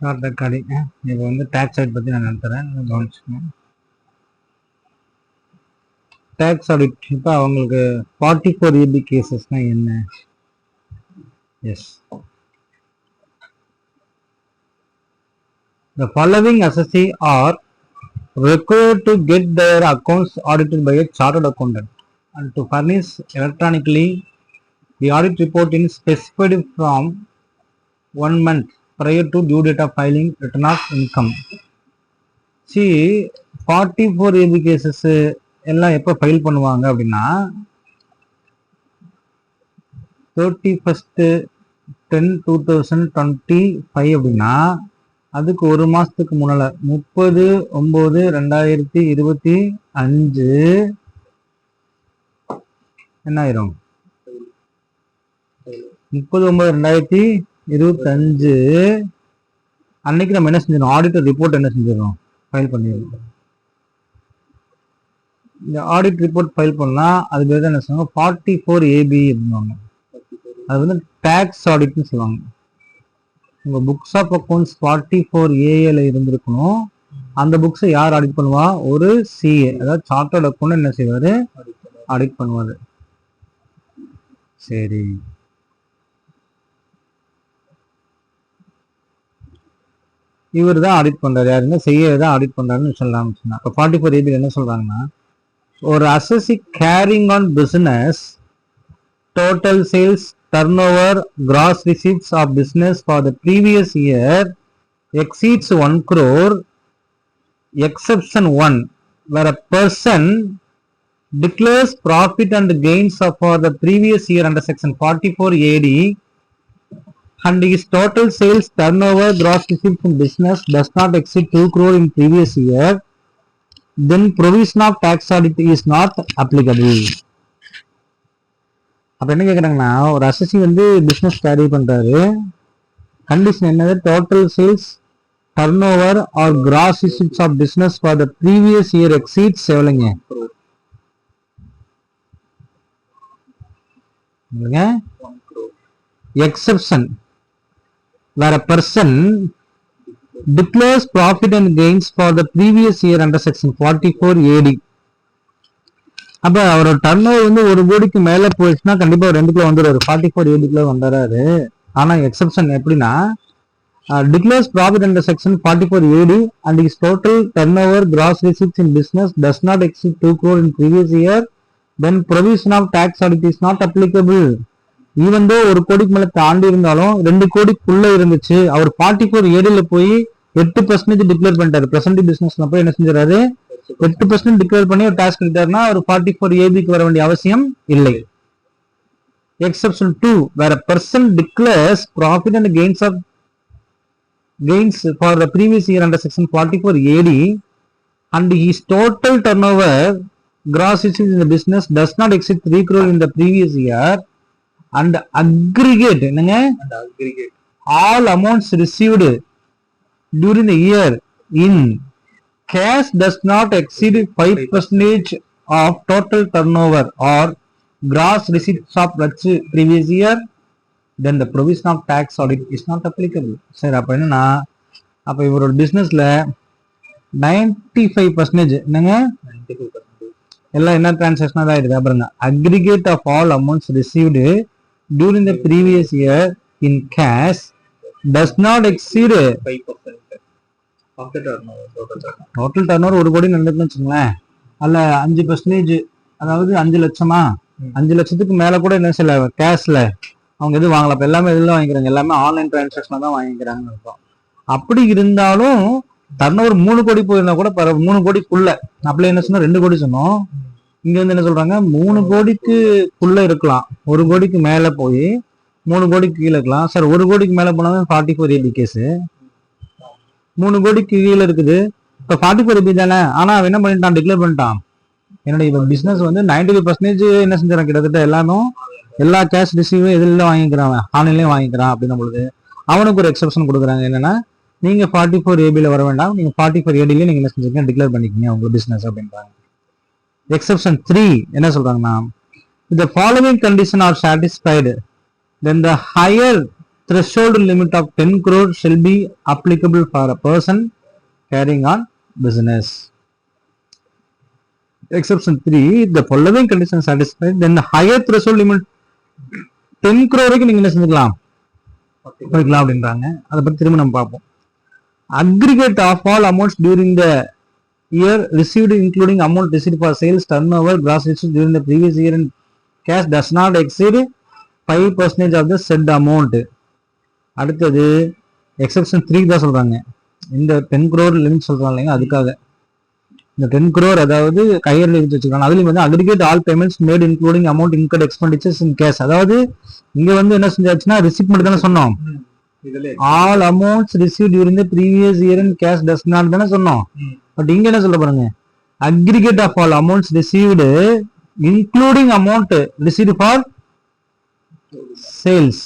Start recording இப்போ வந்து tax audit பற்றி நான் நடத்துகிறேன் கவனிச்சுக்கணும் டேக்ஸ் ஆடிட் இப்போ அவங்களுக்கு ஃபார்ட்டி ஃபோர் ஏபி கேசஸ்னால் என்ன is The following assessee are required to get their accounts audited by a chartered accountant and to furnish electronically the audit report in specified from one month prior to due date of filing return of income. See, forty four cases எல்லாம் எப்போ file பண்ணுவாங்க அப்படின்னா thirty first ten two thousand twenty five அப்படின்னா அதுக்கு ஒரு மாதத்துக்கு முன்னால் முப்பது ஒம்பது ரெண்டாயிரத்தி இருபத்தி அஞ்சு என்ன ஆயிரும் முப்பது ஒன்பது ரெண்டாயிரத்தி இருபத்தி அஞ்சு அன்னைக்கு நம்ம என்ன செஞ்சிடணும் ஆடிட்டர் ரிப்போர்ட் என்ன செஞ்சிடணும் ஃபைல் பண்ணிடணும் இந்த ஆடிட் ரிப்போர்ட் ஃபைல் பண்ணால் அது பேர் தான் என்ன சொல்லுவாங்க? ஃபார்ட்டி ஃபோர் ஏபி அப்படின்வாங்க அது வந்து டேக்ஸ் ஆடிட்னு சொல்லுவாங்க. உங்கள் books of accounts forty four ஏஏல இருந்திருக்கணும். அந்த புக்ஸை யார் ஆடிட் பண்ணுவா? ஒரு சிஏ அதாவது சார்ட்டர்ட் அக்கௌண்ட் என்ன செய்வார்? ஆடிட் பண்ணுவார். சரி. இவர் தான் ஆடிட் பண்ணுறாரு யாருன்னா செய்ய தான் ஆடிட் பண்ணுறாருன்னு சொல்லலாம் சொன்னால் இப்போ ஃபார்ட்டி ஃபோர் ஏபியில் என்ன சொல்கிறாங்கன்னா ஒரு assessee carrying on business total sales turnover gross receipts of business for the previous year exceeds one crore exception one where a person declares profit and gains for the previous year under section forty four A D and his total sales turnover gross receipts in business does not exceed 2 crore in previous year then provision of tax audit is not applicable அப்ப என்ன கேக்குறாங்கன்னா ஒரு assessee வந்து business carry பண்றாரு condition என்னது total sales turnover or gross receipts of business for the previous year exceeds எவ்வளோங்க exception வேற person person profit and and for the previous year under section forty four A D அப்ப அவரோட turn வந்து ஒரு கோடிக்கு மேல போயிடுச்சுன்னா கண்டிப்பா ஒரு ரெண்டுக்குள்ள வந்துடுவாரு. ஃபார்ட்டி ஃபோர் ஏடிக்குள்ள வந்துடுறாரு. ஆனா எக்ஸப்ஷன் எப்படின்னா declares profit under section forty four A D and is total turnover gross receipts in business does not exceed two crore in previous year then provision of tax audit is not applicable even though ஒரு கோடிக்கு மேல தாண்டி இருந்தாலும் ரெண்டு கோடிக்குள்ள இருந்துச்சு. அவர் forty four ஏடியில போய் எட்டு percentage declare பண்ணிட்டாரு. பிரசன்ட் பிசினஸ்ல போய் என்ன செஞ்சாரு? எட்டு பர்சன்ட் டிக்ளேர் பண்ணி ஒரு டாஸ்க் எடுத்தாருன்னா ஒரு ஃபார்ட்டி ஃபோர் ஏபிக்கு வர வேண்டிய அவசியம் இல்லை. எக்ஸப்ஷன் டூ வேற person declares profit and gains of gains for the previous year under section forty four A D and his total turnover gross in இந்த business does not exceed three crore in the previous year and aggregate என்னங்க? All amounts received during the year in cash does not exceed 5 percentage of total turnover or gross receipts of previous year. Then the provision of tax audit is not applicable. சரி அப்ப என்னன்னா அப்ப இவரோட பிசினஸ்ல ninety five percentage என்னங்க? எல்லாம் என்ன டிரான்சாக்ஷனா தான் இருக்கு அப்புறம் aggregate of all amounts received during the previous year in cash does not exceed total turn ஒரு கோடி நடந்துச்சுன்னு வச்சுங்களேன் அதுல அஞ்சு பர்சன்டேஜ் அதாவது அஞ்சு லட்சமா? அஞ்சு லட்சத்துக்கு மேல கூட என்ன சில கேஷ்ல அவங்க எதுவும் வாங்கல. இப்ப எல்லாமே எதுல வாங்கிக்கிறாங்க. எல்லாமே ஆன்லைன் டிரான்சாக்ஷன் தான் வாங்கிக்கிறாங்க அர்த்தம். அப்படி இருந்தாலும் டர்ன் மூணு கோடி போயிருந்தா கூட மூணு கோடிக்குள்ள. அப்பல என்ன சொன்னா ரெண்டு கோடி சொன்னோம். இங்க வந்து என்ன சொல்றாங்க? மூணு கோடிக்குள்ள இருக்கலாம். ஒரு கோடிக்கு மேல போய் மூணு கோடிக்கு கீழே இருக்கலாம். சார் ஒரு கோடிக்கு மேல போனா ஃபார்ட்டி ஃபோர் ஏபி கேஸ் மூணு கோடிக்கு கீழே இருக்குது. இப்போ ஃபார்ட்டி ஃபோர் ரூபி தானே? ஆனா அவன் என்ன பண்ணிட்டான்? டிக்ளேர் பண்ணிட்டான். என்னுடைய இப்போ பிசினஸ் வந்து நைன்டி ஃபைவ் பர்சன்டேஜ் என்ன செஞ்சான் கிட்டத்தட்ட எல்லாமே எல்லா கேஷ் ரிசீவும் எதுல வாங்கிக்கிறான். ஆன்லைன்லயும் வாங்கிக்கிறான் அப்படின்னும் பொழுது அவனுக்கு ஒரு எக்ஸப்ஷன் கொடுக்குறாங்க. என்னன்னா நீங்க ஃபார்ட்டி ஃபோர் ஏபியில் வர வேண்டாம். நீங்க ஃபார்ட்டி ஃபோர் ஏடிலேயே நீங்க என்ன செஞ்சுருக்கீங்க? டிக்ளேர் பண்ணிக்கிங்க உங்க பிசினஸ் அப்படின்றாங்க. எக்ஸப்ஷன் த்ரீ என்ன சொல்றாங்கன்னா இந்த following condition are satisfied then the higher threshold limit of ten crore shall be applicable for a person carrying on business exception 3 the following condition satisfied then the higher threshold limit 10 crore வரைக்கும் நீங்க என்ன செஞ்சுக்கலாம் அப்படின்றாங்க அதை பத்தி திரும்ப நம்ம பார்ப்போம் aggregate of all amounts during the year received including amount receive for sales turnover gross receive during the previous year and cash does not exceed five percentage of the said amount அடுத்தது exception three தான் சொல்றாங்க. இந்த ten crore limit சொல்றாங்க இல்லைங்க அதுக்காக. இந்த ten crore அதாவது கையில் எடுத்து வச்சுக்கலாம் அதுலயும் வந்து aggregate all payments made including amount incurred expenditures in cash அதாவது இங்க வந்து என்ன செஞ்சாச்சுன்னா ரிசிப்ட் மட்டும் தானே சொன்னோம். All amounts receive during the previous year in cash does not தானே சொன்னோம். பட் இங்க என்ன சொல்ல பாருங்க aggregate of all amounts received including amount received for sales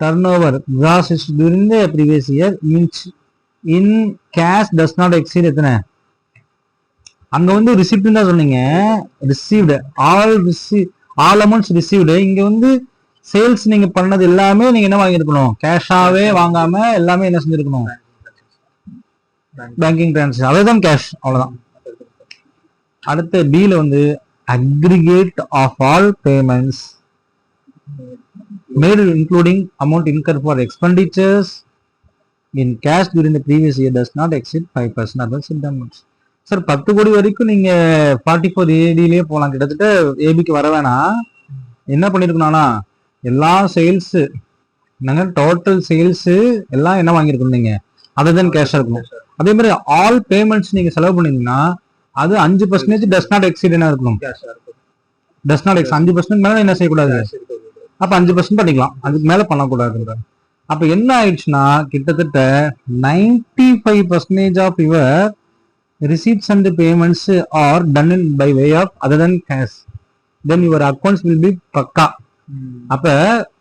turnover gross during the previous year means in cash does not exceed எத்தனை? அங்க வந்து receipt தான் சொன்னீங்க. Received all receive all amounts received இங்க வந்து சேல்ஸ் நீங்க பண்ணது எல்லாமே நீங்க என்ன வாங்கியிருக்கணும்? கேஷாவே வாங்காம எல்லாமே என்ன செஞ்சிருக்கணும்? பேங்கிங் டிரான்சாக்ஷன் அதுதான் கேஷ் அவ்வளோதான் அடுத்த பியில் வந்து aggregate of all payments made including amount incurred for expenditures in cash during the previous year does not exceed 5% அதான் சிட் அமௌண்ட்ஸ் சார் பத்து கோடி வரைக்கும் நீங்க ஃபார்ட்டி ஃபோர் ஏடியிலேயே போகலாம் கிட்டத்தட்ட ஏபிக்கு வர வேணாம். என்ன பண்ணிருக்கணும்னா எல்லா சேல்ஸு என்னங்க டோட்டல் சேல்ஸு எல்லாம் என்ன வாங்கியிருக்கணும் நீங்கள் அதை தான் கேஷாக இருக்கணும். அதே மாதிரி ஆல் பேமெண்ட்ஸ் நீங்க செலவு பண்ணீங்கன்னா அது அஞ்சு பர்சன்டேஜ் டஸ் நாட் எக்ஸீட் என்ன இருக்கணும்? டஸ் நாட் எக்ஸ் அஞ்சு பர்சன்ட் மேல என்ன செய்யக்கூடாது. அப்ப அஞ்சு பர்சன்ட் பண்ணிக்கலாம். அதுக்கு மேல பண்ணக்கூடாதுன்ற அப்ப என்ன ஆயிடுச்சுன்னா கிட்டத்தட்ட ninety five percentage of your receipts and payments are done in by way of other than cash then your accounts will be பக்கா. அப்ப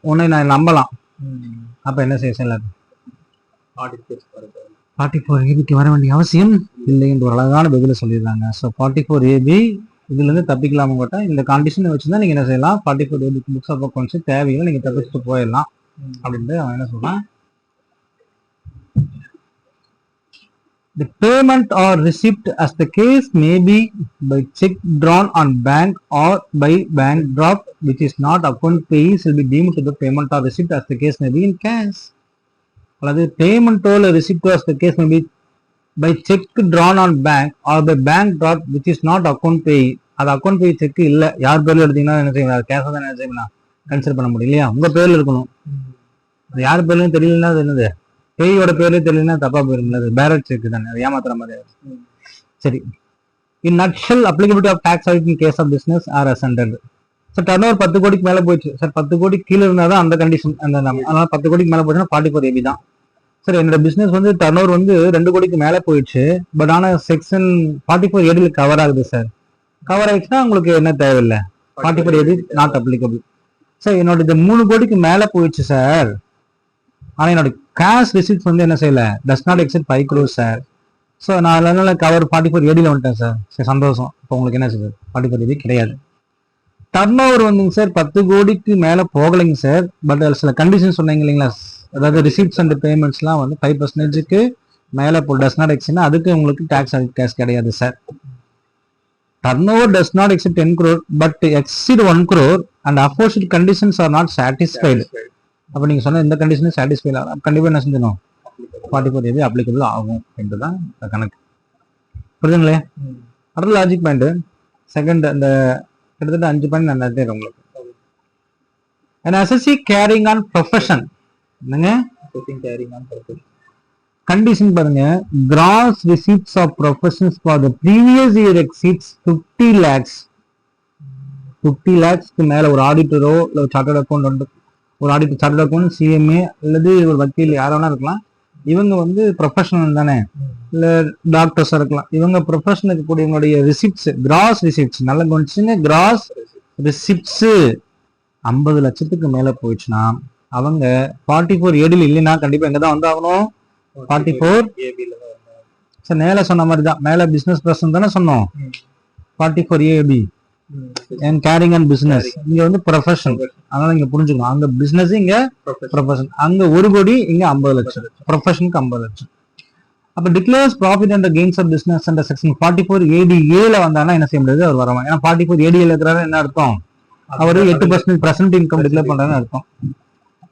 உன்னை நான் நம்பலாம். ம். அப்ப என்ன செய்ய வருது. ஃபார்ட்டி ஃபோர் ஏபிக்கு வர வேண்டிய அவசியம் இல்லை என்று ஒரு அழகான பதில சொல்லியிருக்காங்க. ஸோ ஃபார்ட்டி ஃபோர் ஏபி இதுல இருந்து தப்பிக்கலாம கூட இந்த கண்டிஷனை வச்சுருந்தா நீங்கள் என்ன செய்யலாம்? ஃபார்ட்டி ஃபோர் ஏபிக்கு புக்ஸ் ஆஃப் அக்கௌண்ட்ஸ் தேவையில்லை. நீங்கள் தப்பிச்சுட்டு போயிடலாம். அப்படின்ட்டு அவன் என்ன சொல்கிறான் The payment or receipt as the case may be by check drawn on bank or by bank drop which is not account pay shall be deemed to the payment or receipt as the case may be in cash. அல்லது பேமெண்ட்டோ இல்லை ரிசிப்டோ the case may be by check drawn on bank or by bank drop which is not account payee அது account payee cheque இல்ல. யார் பேர்ல எடுத்தீங்கன்னா என்ன செய்யணும் அது கேஷ் தான் என்ன செய்யணும் கன்சிடர் பண்ண முடியும் இல்லையா? உங்க பேர்ல இருக்கணும். அது யார் பேர்லயும் தெரியலன்னா அது என்னது? பேயோட பேர்லயே தெரியலன்னா தப்பா போயிருங்களா அது பேரட் செக் தானே. அது ஏமாத்துற மாதிரி. சரி. In nutshell applicability of tax audit in case of business or ascended sir turnover பத்து கோடிக்கு மேல போயிடுச்சு. சார் பத்து கோடி கீழே இருந்தா தான் அந்த கண்டிஷன் அந்த அதனால பத்து கோடிக்கு மேல போச்சுன்னா ஃபார்ட்டி ஃபோர் ஏபி தான். சார் என்னோட பிசினஸ் வந்து டர்ன் வந்து ரெண்டு கோடிக்கு மேல போயிடுச்சு. பட் ஆனா செக்ஷன் ஃபார்ட்டி ஃபோர் ஏடியில் கவர் ஆகுது சார். கவர் ஆயிடுச்சுன்னா உங்களுக்கு என்ன தேவையில்லை? Forty four A D not applicable sir என்னோட இது மூணு கோடிக்கு மேலே போயிடுச்சு சார். ஆனால் என்னோட கேஷ் ரிசிப்ட் வந்து என்ன செய்யலை? Does not exceed five crores sir. So நான் அதனால கவர் ஃபார்ட்டி ஃபோர் ஏடியில் வந்துட்டேன் சார். சரி சந்தோஷம். இப்போ உங்களுக்கு என்ன சார்? ஃபார்ட்டி ஃபோர் ஏடி கிடையாது. டர்ன் ஓவர் வந்துங்க சார் பத்து கோடிக்கு மேல போகலைங்க சார் பட் சில கண்டிஷன் சொன்னீங்க இல்லைங்களா? அதாவது ரிசிப்ட்ஸ் அண்ட் பேமெண்ட்ஸ்லாம் வந்து ஃபைவ் பர்சன்டேஜுக்கு மேலே இப்போ டஸ் நாட் எக்ஸ்னா அதுக்கு உங்களுக்கு டேக்ஸ் கேஷ் கிடையாது sir turnover does not exceed ten crore but exceed one crore and opposite conditions are not satisfied அப்போ நீங்கள் சொன்ன இந்த கண்டிஷனும் சாட்டிஸ்ஃபைட் ஆகும். கண்டிப்பாக என்ன செஞ்சணும் forty four A B applicable ஆகும் இந்த கணக்கு. புரியுதுங்களே. அடுத்த லாஜிக் பாயிண்ட் செகண்ட் அந்த கிட்டத்தட்ட அஞ்சு பாயிண்ட் நான் நடத்தேன் உங்களுக்கு. An assessee carrying on profession. என்னங்க? Carrying on purpose. கண்டிஷன் பாருங்க. Gross receipts of professions for the previous year exceeds fifty lakhs fifty லேக்ஸ்க்கு மேல ஒரு ஆடிட்டரோ இல்லை ஒரு சார்ட்டர்ட் அக்கௌண்ட் வந்து ஒரு ஆடிட்டர் சார்ட்டர்ட் அக்கௌண்ட் சிஎம்ஏ அல்லது ஒரு வக்கீல் யாரோ வேணா இருக்கலாம். இவங்க வந்து ப்ரொஃபஷனல் தானே. இல்ல டாக்டர்ஸாக இருக்கலாம். இவங்க ப்ரொஃபஷன் இருக்கக்கூடியவங்களுடைய ரிசிப்ட்ஸ் கிராஸ் ரிசிப்ட்ஸ் நல்லா கவனிச்சுங்க கிராஸ் ரிசிப்ட்ஸ் ஐம்பது லட்சத்துக்கு மேல போயிடுச்சுன்னா அவங்க ஃபார்ட்டி ஃபோர் ஏடியில் இல்லைன்னா கண்டிப்பா எங்க தான் வந்தாகணும்? ஃபார்ட்டி ஃபோர் சார் மேல சொன்ன மாதிரி தான். மேல பிசினஸ் பர்சன் தானே சொன்னோம். Forty four A B and carrying and business இங்க வந்து ப்ரொஃபஷன் அதனால இங்க புரிஞ்சுக்கணும். அங்க பிசினஸ் இங்க ப்ரொஃபஷன் அங்க ஒரு கோடி இங்க ஐம்பது லட்சம். ப்ரொஃபஷனுக்கு ஐம்பது லட்சம். அப்ப declares profit and gains of business and section forty four A D ஏல வந்தானா என்ன செய்ய முடியாது? அவர் வரலாம் ஏன்னா ஃபார்ட்டி ஃபோர் ஏடிஎல் இருக்கிறாரு என்ன அர்த்தம்? அவர் எட்டு பர்சன்ட் பிரசன்ட் இன்கம் டிக்ளேர் பண்றாருன்னு அர்த்தம்.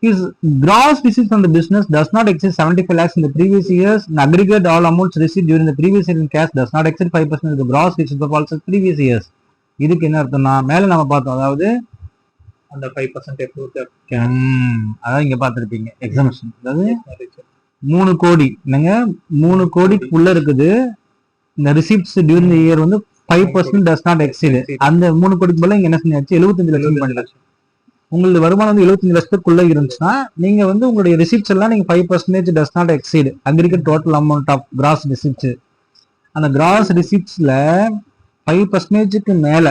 Is gross business does not exceed 75 lakhs in the previous years. And aggregate all amounts received during the previous year in cash does not exceed 5% of the gross receipts of all such previous years. இதுக்கு என்ன அர்த்தம்னா மேல நம்ம பார்த்தோம் அதாவது அந்த five percent அதாவது இங்க பார்த்திருப்பீங்க எக்ஸாமிஷன் அதாவது மூணு கோடி. என்னங்க? மூணு கோடிக்குள்ள இருக்குது. இந்த ரிசிப்ட்ஸ் டியூரிங் இயர் வந்து five percent does not exceed அந்த மூணு கோடிக்கு போல இங்க என்ன செஞ்சாச்சு எழுபத்தஞ்சு லட்சம் பண்ணிடலாம் உங்களது வருமானம் வந்து எழுபத்தஞ்சு லட்சத்துக்குள்ள இருந்துச்சுன்னா நீங்க வந்து உங்களுடைய ரிசிப்ட்ஸ் எல்லாம் நீங்க five percentage does not exceed அங்க இருக்க total amount of gross receipts அந்த கிராஸ் ரிசிப்ட்ஸ்ல ஃபைவ் பர்சன்டேஜுக்கு மேல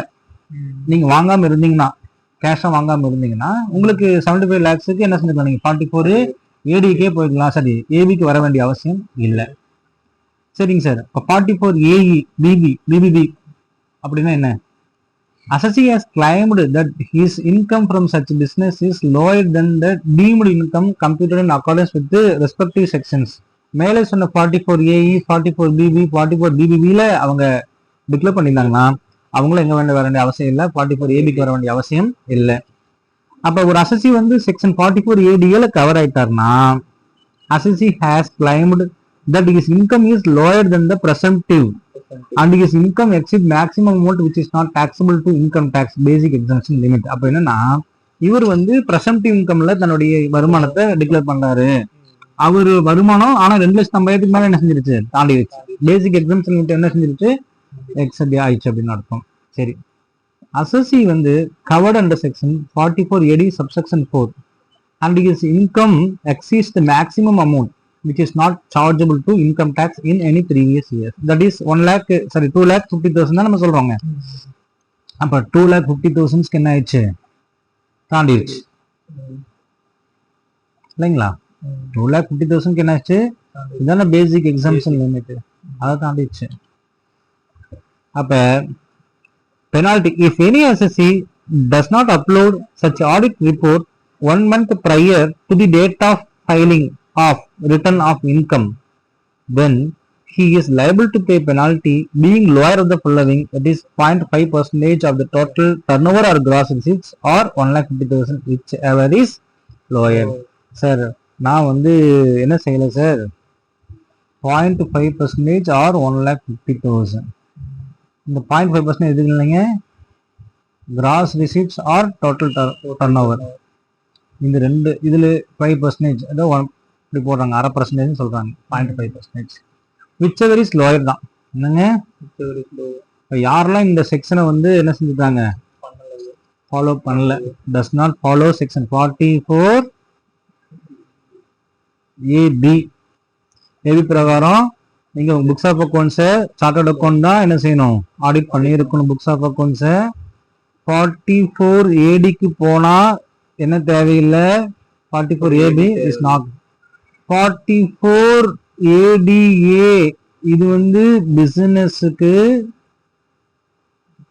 நீங்க வாங்காம இருந்தீங்கன்னா கேஷா வாங்காம இருந்தீங்கன்னா உங்களுக்கு செவன்டி ஃபைவ் லேக்ஸுக்கு என்ன செஞ்சிருக்கலாம் நீங்க? ஃபார்ட்டி ஃபோர் ஏடிக்கே போய்க்கலாம் சாரி ஏபிக்கு வர வேண்டிய அவசியம் இல்லை. சரிங்க சார். இப்போ forty four AE BB BBB அப்படின்னா என்ன? Assessee has claimed that his income from such business is lower than the deemed income computer in accordance with respective sections மேலே சொன்ன forty four AE forty four BB forty four பிபிபியில் அவங்க declare பண்ணியிருந்தாங்கன்னா அவங்களும் எங்க வேண்ட வர வேண்டிய அவசியம் இல்லை. ஃபார்ட்டி ஃபோர் ஏபிக்கு வர வேண்டிய அவசியம் இல்லை. அப்போ ஒரு அசசி வந்து செக்ஷன் ஃபார்ட்டி ஃபோர் ஏடிஏல cover ஆயிட்டார்னா assessee has claimed that is income is lower than the presumptive and is income exceed maximum amount which is not taxable to income tax basic exemption limit அப்போ என்னன்னா இவர் வந்து பிரசம்டிவ் இன்கம்ல தன்னுடைய வருமானத்தை declare பண்ணாரு அவர் வருமானம் ஆனா ரெண்டு லட்சம் ஐம்பதாயிரத்துக்கு மேல என்ன செஞ்சிருச்சு? தாண்டிடுச்சு பேசிக் எக்ஸம்ஷன் லிமிட் என்ன செஞ்சிருச்சு? எக்ஸப்டி ஆயிடுச்சு அப்படின்னு அர்த்தம். சரி. அசசி வந்து covered under section forty four AD subsection four and is income exceeds the maximum amount which is not chargeable to income tax in any previous year that is one lakh sorry two lakh fifty thousand தான் நம்ம சொல்றோங்க. அப்ப two lakh fifty தௌசண்ட்ஸ்க்கு என்ன ஆயிடுச்சு? தாண்டிடுச்சு. இல்லைங்களா? Two lakh fifty தௌசண்ட்க்கு என்ன ஆயிடுச்சு? இதான பேசிக் எக்ஸாம்ஷன் லிமிட் அதை தாண்டிடுச்சு. அப்ப penalty if any assessee does not upload such audit report one month prior to the date of filing of return of income then he is liable to pay penalty being lower of the following that is 0.5 percentage of the total turnover or gross receipts or 1 lakh 50000 whichever is lower sir நான் வந்து என்ன செய்யல sir point five percentage or one lakh fifty thousand இந்த point five percent எதுக்கு இல்லைங்க. Gross receipts or total turnover இந்த ரெண்டு இதில் ஃபைவ் பர்சன்டேஜ் ஏதோ ஒன் இப்படி போடுறாங்க. அரை பர்சன்டேஜ் சொல்கிறாங்க point five percentage whichever is lower தான். என்னங்க? இப்போ யாரெல்லாம் இந்த செக்ஷனை வந்து என்ன செஞ்சுட்டாங்க? ஃபாலோ பண்ணல. Does not follow section forty four AB AB பிரகாரம் நீங்க புக்ஸ் ஆஃப் அக்கௌண்ட்ஸை சார்ட்டர்ட் அக்கௌண்ட் தான் என்ன செய்யணும்? ஆடிட் பண்ணி இருக்கணும் புக்ஸ் ஆஃப் அக்கௌண்ட்ஸை ஃபார்ட்டி ஃபோர் ஏடிக்கு போனால் என்ன தேவையில்லை? Forty four AB is not forty four ADA இது வந்து பிஸ்னஸுக்கு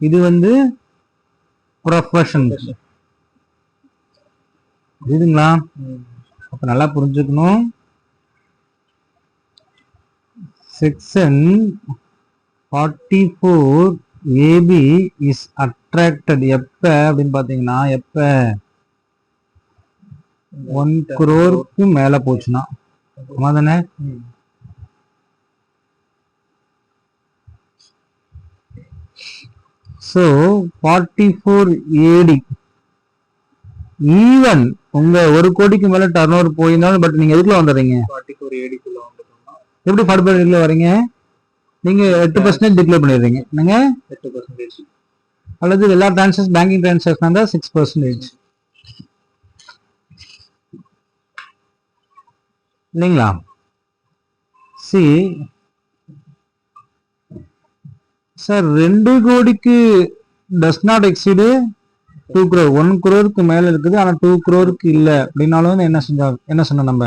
இது வந்து ப்ரொஃபஷன் புரியுதுங்களா? அப்போ நல்லா புரிஞ்சுக்கணும். Section forty four AB is attracted எப்ப அப்படின்னு பாத்தீங்கன்னா எப்ப? ஒன் குரோருக்கு மேல போச்சுன்னா. தானே? So forty four AD even உங்க ஒரு கோடிக்கு மேல டர்ன் ஓவர் போயிருந்தாலும் பட் நீங்க எதுக்குள்ள வந்துடுறீங்க? ஃபார்ட்டி ஃபோர் ஏடிக்குள்ள எப்படி ஃபோர் வரீங்க? நீங்க எட்டு பர்சன்டேஜ் டிக்ளேர் பண்ணிடுறீங்க. என்னங்க? எட்டு பர்சன்டேஜ் அல்லது எல்லா டிரான்சாக்ஷன் பேங்கிங் டிரான்சாக்ஷன் இருந்தால் சிக்ஸ் பர்சன்டேஜ் இல்லைங்களா? சி சார் ரெண்டு கோடிக்கு does not exceed two crore one குரோருக்கு மேல இருக்குது ஆனா டூ குரோருக்கு இல்ல. அப்படின்னாலும் என்ன செஞ்சா என்ன சொன்னோம் நம்ம?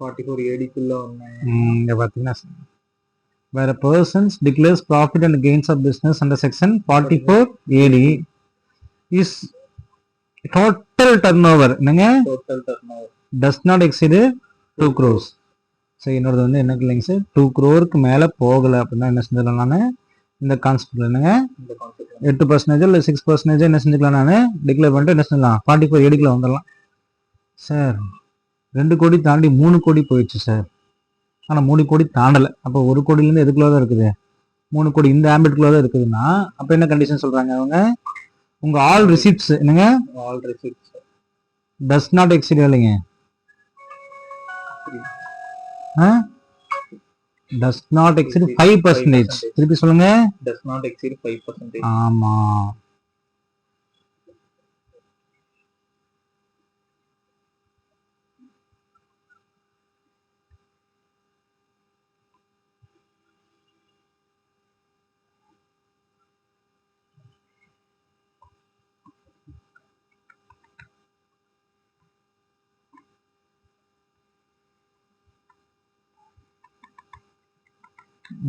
ஃபார்ட்டி ஃபோர் ஏடிக்குள்ள ஒன்று இங்க பாத்தீங்கன்னா வேற persons declares profit and gains of business under section forty four AD is total turnover என்னங்க? Total turnover does not exceed two crores so என்னோடது வந்து என்ன இல்லைங்க சார் டூ க்ரோருக்கு மேலே போகலை. அப்படின்னா என்ன செஞ்சிடலாம் நான்? இந்த கான்செப்ட் என்னங்க? எட்டு பர்சன்டேஜ் இல்லை சிக்ஸ் பர்சன்டேஜ் என்ன செஞ்சுக்கலாம் நான்? டிக்ளேர் பண்ணிட்டு என்ன செஞ்சலாம் ஃபார்ட்டி ஃபோர் ஏடிக்கில் வந்துடலாம். சார் ரெண்டு கோடி தாண்டி மூணு கோடி போயிடுச்சு சார். ஆனால் மூணு கோடி தாண்டலை. அப்போ ஒரு கோடியிலேருந்து எதுக்குள்ள தான் இருக்குது? மூணு கோடி இந்த ஆம்பிட்குள்ள தான் இருக்குதுன்னா அப்போ என்ன கண்டிஷன் சொல்கிறாங்க அவங்க? உங்கள் ஆல் ரிசிப்ட்ஸ் என்னங்க? All receipts does not exceed இல்லைங்க does not exceed five percentage திருப்பி சொல்லுங்க. Does not exceed five percentage ஆமா.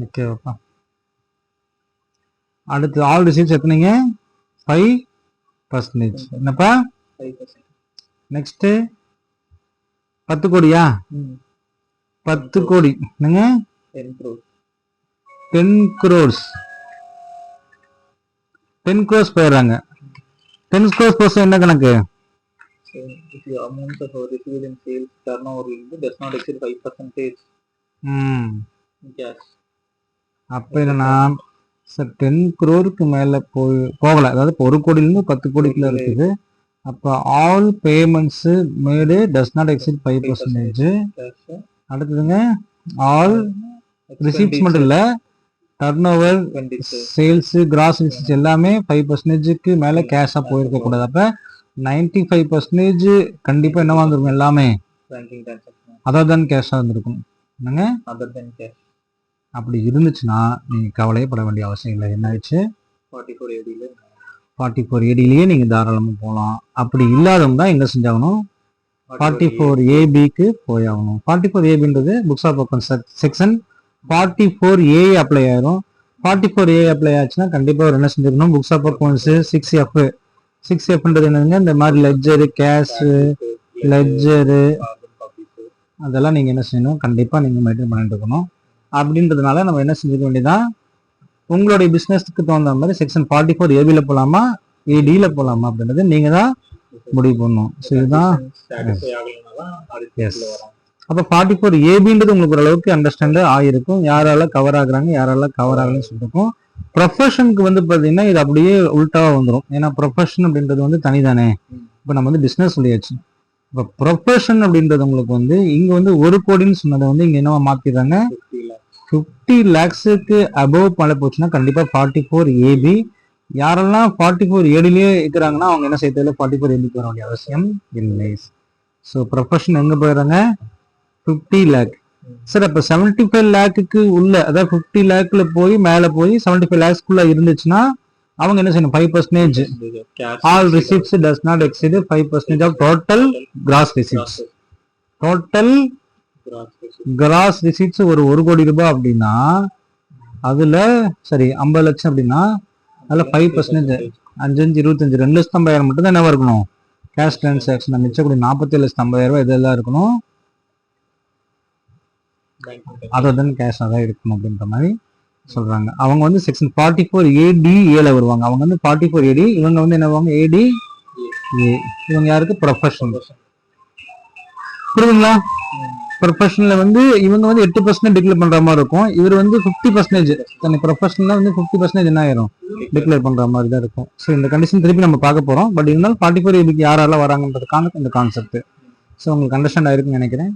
ஓகேப்பா அடுத்து ஆல் ரிசீவ்ஸ் எத்தனைங்க? ஃபைவ் பர்சன்டேஜ் என்னப்பா? ஃபைவ் பர்சன்ட் நெக்ஸ்ட் பத்து கோடியா? பத்து கோடி. என்னங்க? டென் குரோர்ஸ் டென் க்ரோஸ் போயிடுறாங்க. டென் க்ரோஸ் போஸ் என்ன கணக்கு? If your amount of received in sales turnover does not exceed five percentage. ம். In அப்போ என்னன்னா சார் டென் குரோருக்கு மேலே போய் போகலை. அதாவது இப்போ ஒரு கோடியிலேருந்து பத்து கோடிக்குள்ள இருக்குது. அப்போ all payments made does not exceed five percentage. அடுத்ததுங்க all receipts மட்டும் இல்லை turn over. Sales gross receipts எல்லாமே ஃபைவ் பர்சன்டேஜுக்கு மேலே கேஷாக போயிருக்க கூடாது. அப்போ நைன்டி ஃபைவ் பர்சன்டேஜ் கண்டிப்பாக என்னவா இருந்திருக்கும் எல்லாமே. அதர் தான் கேஷாக இருந்திருக்கும் என்னங்க? Other than cash. அப்படி இருந்துச்சுன்னா நீங்கள் கவலையே பட வேண்டிய அவசியம் இல்லை என்ன ஆயிடுச்சு Forty four AD ல ஃபார்ட்டி ஃபோர் ஏடிலேயே நீங்கள் தாராளமாக போகலாம் அப்படி இல்லாதவங்க தான் எங்கே செஞ்சாகணும் ஃபார்ட்டி ஃபோர் ஏபிக்கு போயாகணும் forty four ஏபின்றது books of account section forty four A apply ஆயிரும் ஃபார்ட்டி ஃபோர் ஏ அப்ளை ஆச்சுன்னா கண்டிப்பாக ஒரு என்ன செஞ்சிருக்கணும் books of accounts six F six எஃப்ன்றது என்னதுங்க இந்த மாதிரி லெட்ஜரு கேஷு லெட்ஜரு அதெல்லாம் நீங்கள் என்ன செய்யணும் கண்டிப்பாக நீங்கள் மெயின்டைன் பண்ணிட்டு இருக்கணும் அப்படின்றதுனால நம்ம என்ன செஞ்சுக்க வேண்டியதான் உங்களுடைய பிஸ்னஸ்க்கு தகுந்த மாதிரி செக்ஷன் ஃபார்ட்டி ஃபோர் ஏபியில் போகலாமா ஏடியில் போகலாமா அப்படின்றது நீங்கள் தான் முடிவு பண்ணணும். ஸோ இதுதான் வரும். அப்போ ஃபார்ட்டி ஃபோர் ஏபின்றது உங்களுக்கு ஓரளவுக்கு அண்டர்ஸ்டாண்ட் ஆயிருக்கும் யாரால கவர் ஆகுறாங்க யாரால கவர் ஆகலன்னு சொல்லிருக்கும் ப்ரொஃபஷனுக்கு வந்து பார்த்தீங்கன்னா இது அப்படியே உல்ட்டாவா வந்துடும் ஏன்னா ப்ரொஃபஷன் அப்படின்றது வந்து தனிதானே. இப்போ நம்ம வந்து பிஸ்னஸ் சொல்லியாச்சு. இப்போ ப்ரொஃபஷன் அப்படின்றது உங்களுக்கு வந்து இங்க வந்து ஒரு கோடின்னு சொன்னதை வந்து இங்க என்னவா மாத்திடுறாங்க? 50 lakhs. ஃபிஃப்டி லேக்ஸுக்கு அபவ் மேலே போச்சுன்னா கண்டிப்பாக ஃபார்ட்டி ஃபோர் ஏபி யாரெல்லாம் ஃபார்ட்டி ஃபோர் ஏடிலேயே இருக்கிறாங்கன்னா அவங்க என்ன செய்யறதுல ஃபார்ட்டி ஃபோர் ஏபிக்கு வர வேண்டிய அவசியம் இல்லை. ஸோ ப்ரொஃபஷன் எங்கே போயிடுறாங்க? ஃபிஃப்டி லேக் சார் அப்போ செவன்டி ஃபைவ் லேக்குக்கு உள்ள அதாவது ஃபிஃப்டி லேக்கில் போய் மேலே போய் செவன்டி ஃபைவ் லேக்ஸ்க்குள்ளே இருந்துச்சுன்னா அவங்க என்ன செய்யணும்? Five percentage all receipts does not exceed five percentage of total gross receipts total. Gross receipts ஒரு ஒரு கோடி ரூபாய் அப்படின்னா அதுல சரி ஐம்பது லட்சம் அப்படின்னா அதுல ஃபைவ் பர்சன்டேஜ் அஞ்சு அஞ்சு இருபத்தஞ்சு ரெண்டு லட்சத்து ஐம்பதாயிரம் மட்டும் தான் என்ன இருக்கணும் கேஷ் டிரான்சாக்ஷன் மிச்சக்கூடிய நாற்பத்தி லட்சத்து ஐம்பதாயிரம் ரூபாய் இதெல்லாம் இருக்கணும். Banking transaction. அதை தான் கேஷாக தான் இருக்கணும் அப்படின்ற மாதிரி சொல்றாங்க. அவங்க வந்து செக்ஷன் ஃபார்ட்டி ஃபோர் ஏடி ஏல வருவாங்க. அவங்க வந்து ஃபார்ட்டி ஃபோர் ஏடி இவங்க வந்து என்ன வருவாங்க ஏடி ஏ இவங்க யாருக்கு? ப்ரொஃபஷனல் புரியுதுங்களா? ப்ரொஃபஷனல்ல வந்து இவங்க வந்து எட்டு பர்சன்ட் டிக்ளேர் பண்ணுற மாதிரி இருக்கும். இவர் வந்து ஃபிஃப்டி பர்சன்டேஜ் தன்னை ப்ரொஃபஷனில் வந்து ஃபிஃப்டி பர்சன்டேஜ் என்ன ஆயிரும்? டிக்ளேர் பண்ணுற மாதிரி தான் இருக்கும். ஸோ இந்த கண்டிஷன் திருப்பி நம்ம பார்க்க போகிறோம் பட் இருந்தாலும் ஃபார்ட்டி ஃபோர் இதுக்கு யாரெல்லாம் வராங்கன்றதுக்கான இந்த கான்செப்ட் ஸோ உங்களுக்கு அண்டர்ஸ்டாண்ட் ஆயிருக்குன்னு நினைக்கிறேன்.